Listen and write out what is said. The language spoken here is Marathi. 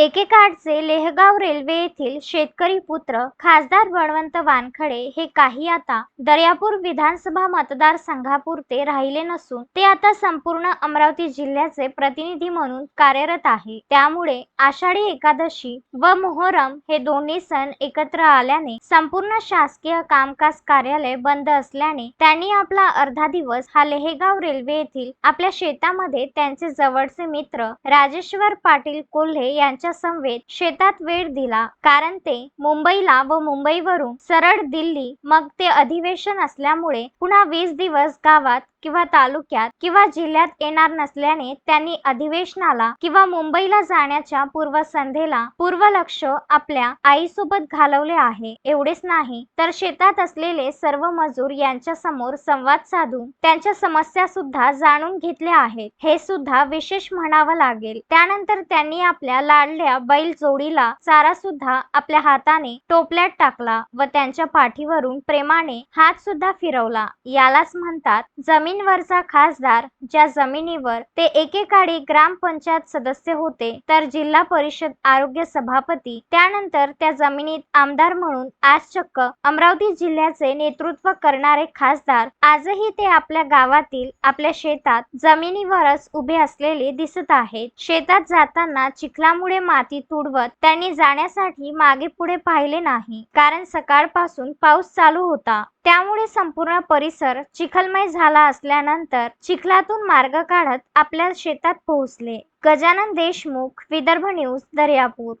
एकेकाळचे लेहगाव रेल्वे येथील शेतकरी पुत्र खासदार बळवंत वानखडे हे काही आता दर्यापूर विधानसभा मतदारसंघापुरते राहिले नसून ते आता संपूर्ण अमरावती जिल्ह्याचे प्रतिनिधी म्हणून कार्यरत आहे. त्यामुळे आषाढी एकादशी व मोहरम हे दोन्ही सण एकत्र आल्याने संपूर्ण शासकीय कामकाज कार्यालय बंद असल्याने त्यांनी आपला अर्धा दिवस हा लेहेगाव रेल्वे येथील आपल्या शेतामध्ये त्यांचे जवळचे मित्र राजेश्वर पाटील कोल्हे यांच्या समवेत शेतात वेळ दिला कारण ते मुंबईला व मुंबईवरून सरळ दिल्ली मग ते अधिवेशन असल्यामुळे पुन्हा वीस दिवस गावात किंवा तालुक्यात किंवा जिल्ह्यात येणार नसल्याने त्यांनी अधिवेशनाला किंवा मुंबईला जाण्याच्या पूर्वसंध्येला पूर्वलक्ष आपल्या आईसोबत घालवले आहे. एवढेच नाही तर शेतात असलेले सर्व मजूर यांच्या समोर संवाद साधून त्यांच्या समस्या सुद्धा जाणून घेतल्या आहेत. हे सुद्धा विशेष म्हणावं लागेल. त्यानंतर त्यांनी आपल्या लाडल्या बैल जोडीला चारा सुद्धा आपल्या हाताने टोपल्यात टाकला व त्यांच्या पाठीवरून प्रेमाने हात सुद्धा फिरवला. यालाच म्हणतात जमीन जमीनवरचा खासदार ज्या जमिनीवर ते एकेकाळी ग्रामपंचायत सदस्य होते तर जिल्हा परिषद आरोग्य सभापती त्यानंतर त्या जमिनीत आमदार म्हणून आज चक्क अमरावती जिल्ह्याचे नेतृत्व करणारे खासदार आजही ते आपल्या गावातील आपल्या शेतात जमिनीवरच उभे असलेले दिसत आहेत. शेतात जाताना चिखलामुळे माती तुडवत त्यांनी जाण्यासाठी मागे पुढे पाहिले नाही कारण सकाळपासून पाऊस चालू होता. त्यामुळे संपूर्ण परिसर चिखलमय झाला असल्यानंतर चिखलातून मार्ग काढत आपल्या शेतात पोहोचले. गजानन देशमुख विदर्भ न्यूज दर्यापूर.